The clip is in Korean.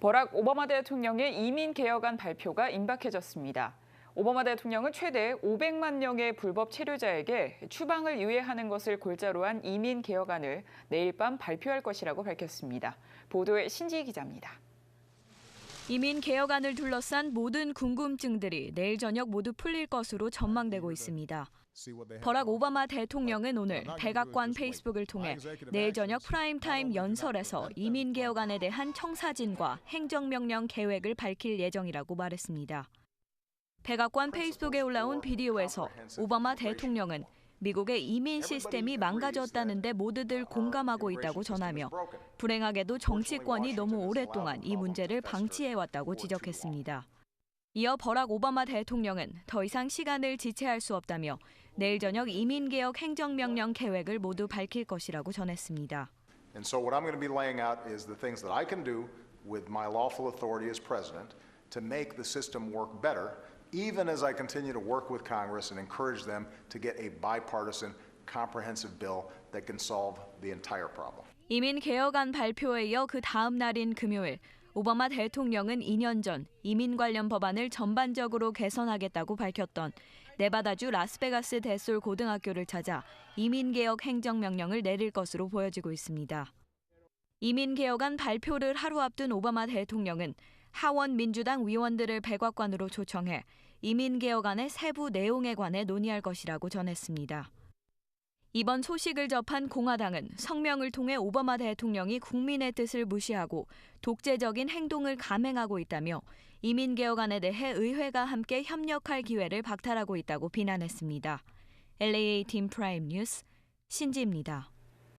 버락 오바마 대통령의 이민 개혁안 발표가 임박해졌습니다. 오바마 대통령은 최대 500만 명의 불법 체류자에게 추방을 유예하는 것을 골자로 한 이민 개혁안을 내일 밤 발표할 것이라고 밝혔습니다. 보도에 신지 기자입니다. 이민 개혁안을 둘러싼 모든 궁금증들이 내일 저녁 모두 풀릴 것으로 전망되고 있습니다. 버락 오바마 대통령은 오늘 백악관 페이스북을 통해 내일 저녁 프라임타임 연설에서 이민 개혁안에 대한 청사진과 행정명령 계획을 밝힐 예정이라고 말했습니다. 백악관 페이스북에 올라온 비디오에서 오바마 대통령은 미국의 이민 시스템이 망가졌다는데 모두들 공감하고 있다고 전하며 불행하게도 정치권이 너무 오랫동안 이 문제를 방치해왔다고 지적했습니다. 이어 버락 오바마 대통령은 더 이상 시간을 지체할 수 없다며 내일 저녁 이민개혁 행정명령 계획을 모두 밝힐 것이라고 전했습니다. And so what I'm going to be laying out is the things that I can do with my lawful authority as president to make the system work better, even as I continue to work with Congress and encourage them to get a bipartisan, comprehensive bill that can solve the entire problem. 이민 개혁안 발표에 이어 그 다음 날인 금요일 오바마 대통령은 2년 전 이민 관련 법안을 전반적으로 개선하겠다고 밝혔던 네바다주 라스베가스 대솔 고등학교를 찾아 이민 개혁 행정 명령을 내릴 것으로 보여지고 있습니다. 이민 개혁안 발표를 하루 앞둔 오바마 대통령은 하원 민주당 위원들을 백악관으로 초청해 이민 개혁안의 세부 내용에 관해 논의할 것이라고 전했습니다. 이번 소식을 접한 공화당은 성명을 통해 오바마 대통령이 국민의 뜻을 무시하고 독재적인 행동을 감행하고 있다며 이민 개혁안에 대해 의회가 함께 협력할 기회를 박탈하고 있다고 비난했습니다. LAA 팀 프라임 뉴스 신지입니다.